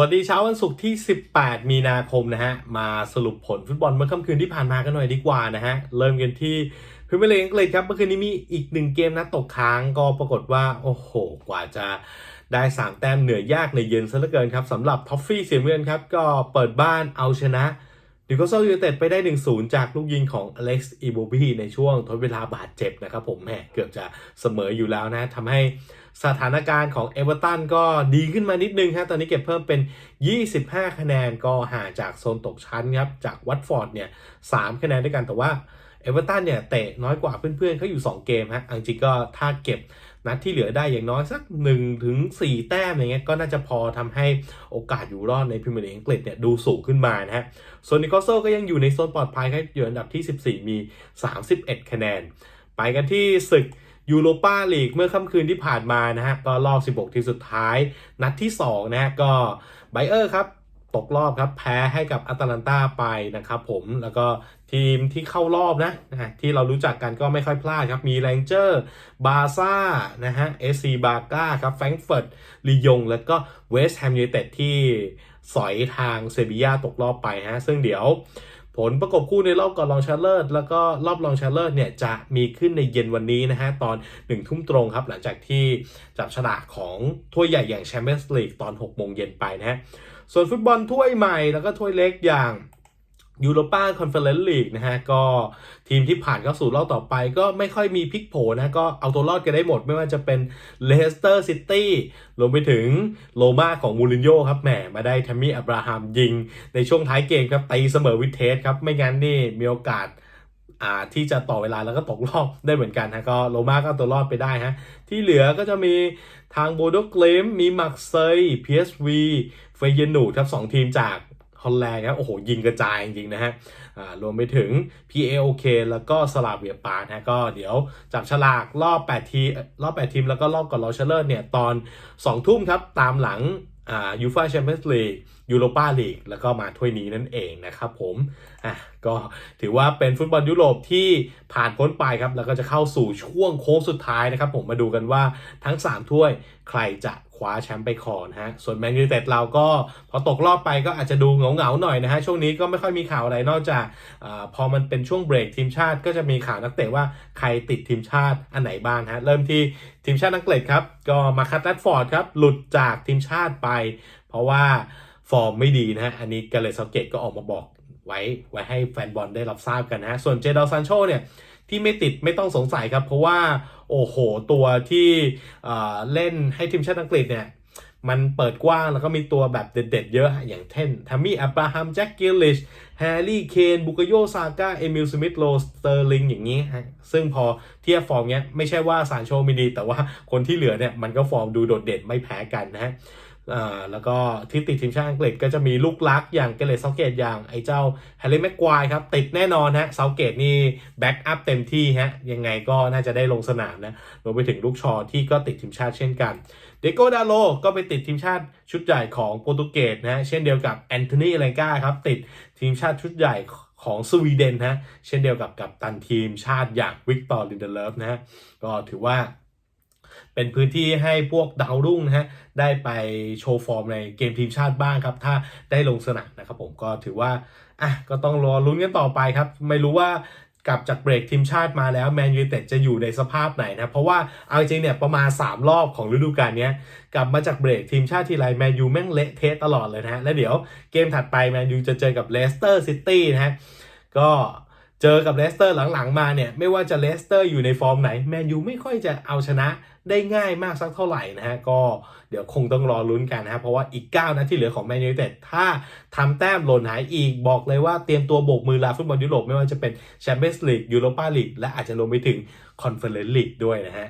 วัสดีเช้าวันศุกร์ที่ 18 มีนาคมนะฮะ มาสรุปผลฟุตบอลเมื่อค่ำคืนที่ผ่านมากันหน่อยดีกว่านะฮะ เริ่มกันที่พรีเมียร์ลีกอังกฤษครับ เมื่อคืนนี้มีอีกหนึ่งเกมนะตกค้างก็ปรากฏว่า โอ้โห กว่าจะได้ 3 แต้มเหนือยากในเย็นซะเหลือเกินครับสำหรับท็อฟฟี่เสียเมือนครับ ก็เปิดบ้านเอาชนะ นิโคลเซลยูไนเต็ดไปได้ 1-0 จากลูกยิงของอเล็กซ์อีโบบีในช่วงทดเวลาบาดเจ็บนะครับผมแหมเกือบจะเสมออยู่แล้วนะทำให้สถานการณ์ของเอเวอร์ตันก็ดีขึ้นมานิดนึงฮะตอนนี้เก็บเพิ่มเป็น 25 คะแนนก็ห่างจากโซนตกชั้นครับ จากวัตฟอร์ดเนี่ย3คะแนนด้วยกันแต่ว่าเอเวอร์ตันเนี่ยเตะน้อยกว่าเพื่อนๆเขาอยู่ 2 เกมฮะอังจริงก็ถ้าเก็บ นัดที่เหลือได้อย่างน้อยสัก1ถึง4แต้มอย่างเงี้ยก็น่าจะพอทำให้โอกาสอยู่รอดในพรีเมียร์ลีกอังกฤษเนี่ยดูสูงขึ้นมานะฮะส่วนนิโคลโซก็ยังอยู่ในโซนปลอดภัยครับอยู่อันดับที่ 14 มี 31 คะแนน ไปกันที่ศึกยูโรปาลีกเมื่อค่ำคืนที่ผ่านมานะฮะก็รอบ 16 ทีมสุดท้าย นัดที่ 2 นะฮะก็ไบเออร์ครับ ตกรอบครับแพ้ให้กับอาตาลันตาไปนะครับผมแล้วก็ทีมที่เข้ารอบนะนะที่เรารู้จักกันก็ไม่ค่อยพลาดครับ มีแรงเจอร์บาซ่านะฮะเอซีบาก้าครับแฟรงก์เฟิร์ตลียง แล้วก็เวสต์แฮมยูไนเต็ดที่สอยทางเซบียาตกรอบไปฮะซึ่งเดี๋ยวผลประกบคู่ในรอบก่อนรองชนะเลิศแล้วก็รอบรองชนะเลิศเนี่ยจะมีขึ้นในเย็นวันนี้นะฮะ ตอน1ทุ่มตรงครับ หลังจากที่จับฉลากของถ้วยใหญ่อย่างแชมเปี้ยนส์ลีกตอน6โมงเย็นไปนะฮะ ส่วนฟุตบอลถ้วยใหม่แล้วก็ถ้วยเล็กอย่างยูโรปาคอนเฟอเรนซ์ลีกนะฮะก็ทีมที่ผ่านเข้าสู่รอบต่อไป ก็ไม่ค่อยมีพลิกโผนะก็เอาตัวรอดกันได้หมด ไม่ว่าจะเป็นเลสเตอร์ซิตี้รวมไปถึงโลมาของมูรินโญ่ครับแหมมาได้แทมมี่อับราฮัมยิง ในช่วงท้ายเกมครับตีเสมอวิเทสครับ ไม่งั้นนี่มีโอกาส อ่าที่จะต่อเวลาแล้วก็ตกรอบได้เหมือนกันฮะก็โลมาก็ตัวรอดไปได้ฮะที่เหลือก็จะมีทางโบโดเกลมมีมักเซย PSV เฟยเยนูครับสองทีมจากฮอลแลนด์ครับโอ้โหยิงกระจายจริงๆนะฮะอ่ารวมไปถึง PAOK แล้วก็สลาเวียปานะก็เดี๋ยวจับฉลากรอบ 8 ที รอบ 8 ทีม แล้วก็รอบก่อนรองชนะเลิศเนี่ย ตอน 2 ทุ่มครับ ตามหลัง ยูฟาแชมเปี้ยนส์ลีกยูโรปาลีกแล้วก็มาถ้วยนี้นั่นเองนะครับผมอะก็ถือว่าเป็นฟุตบอลยุโรปที่ผ่านพ้นไปครับ แล้วก็จะเข้าสู่ช่วงโค้งสุดท้ายนะครับผมมาดูกันว่าทั้ง 3 ถ้วย ใครจะคว้าแชมป์ไปครองนะฮะ ส่วนแมนยูเต็ดเราก็พอตกรอบไปก็อาจจะดูเหงาๆหน่อยนะฮะ ช่วงนี้ก็ไม่ค่อยมีข่าวอะไรนอกจากอาพอมันเป็นช่วงเบรกทีมชาติก็จะมีข่าวนักเตะว่าใครติดทีมชาติอันไหนบ้างฮะ เริ่มที่ทีมชาติอังกฤษครับ ก็มาคัตแรดฟอร์ดครับ หลุดจากทีมชาติไป เพราะว่าฟอร์มไม่ดีนะฮะ อันนี้กาเลสเกตก็ออกมาบอกไว้ไว้ให้แฟนบอลได้รับทราบกันนะฮะ ส่วนเจดอลซันโชเนี่ย ที่ไม่ติดไม่ต้องสงสัยครับ เพราะว่าโอ้โหตัวที่เล่นให้ทีมชาติอังกฤษเนี่ยมันเปิดกว้างแล้วก็มีตัวแบบเด็ดๆเยอะ อย่างเช่นทัมมี่อับราฮัมแจ็คกิลลิชแฮร์รี่เคนบุกโยซาก้าเอมิลสมิธโรสเตอร์ลิงอย่างนี้ฮะซึ่งพอเทียบฟอร์มเนี้ยไม่ใช่ว่าซานโชไม่ดี แต่ว่าคนที่เหลือเนี่ยมันก็ฟอร์มดูโดดเด่นไม่แพ้กันนะฮะ อ่าแล้วก็ที่ติดทีมชาติอังกฤษก็จะมีลูกลักอย่างเกเรตเซาเกตอย่างไอ้เจ้าแฮร์รี่แม็กควายครับ ติดแน่นอนฮะเซาเกตนี่แบ็กอัพเต็มที่ฮะ ยังไงก็น่าจะได้ลงสนามนะรวมไปถึงลูกชอที่ก็ติดทีมชาติเช่นกัน เดโกดาโลก็ไปติดทีมชาติชุดใหญ่ของโปรตุเกสนะฮะเช่นเดียวกับแอนโทนีเลกาครับติดทีมชาติชุดใหญ่ของสวีเดนฮะเช่นเดียวกับกับตันทีมชาติอย่างวิกตอร์ลินเดเลฟนะฮะก็ถือว่า เป็นพื้นที่ให้พวกดาวรุ่งนะฮะได้ไปโชว์ฟอร์มในเกมทีมชาติบ้างครับ ถ้าได้ลงสนามนะครับผมก็ถือว่าอะก็ต้องรอลุ้นกันต่อไปครับ ไม่รู้ว่ากลับจากเบรกทีมชาติมาแล้วแมนยูเต็ดจะอยู่ในสภาพไหนนะ เพราะว่าเอาจริงเนี่ยประมาณ 3 รอบของฤดูกาลนี้กลับมาจากเบรกทีมชาติทีไรแมนยูแม่งเละเทะตลอดเลยนะฮะ แล้วเดี๋ยวเกมถัดไปแมนยูจะเจอกับเลสเตอร์ซิตี้นะฮะ ก็ เจอกับเลสเตอร์หลังๆมาเนี่ยไม่ว่าจะเลสเตอร์อยู่ในฟอร์มไหนแมนยูไม่ค่อยจะเอาชนะได้ง่ายมากสักเท่าไหร่นะฮะก็เดี๋ยวคงต้องรอลุ้นกันนะฮะเพราะว่าอีก 9นัดที่เหลือของแมนยูไนเต็ดถ้าทำแต้มหล่นหายอีกบอกเลยว่าเตรียมตัวโบกมือลาฟุตบอลยุโรปไม่ว่าจะเป็นแชมเปี้ยนส์ลีกยูโรปาลีกและอาจจะรวมไปถึงคอนเฟอเรนซ์ลีกด้วยนะฮะ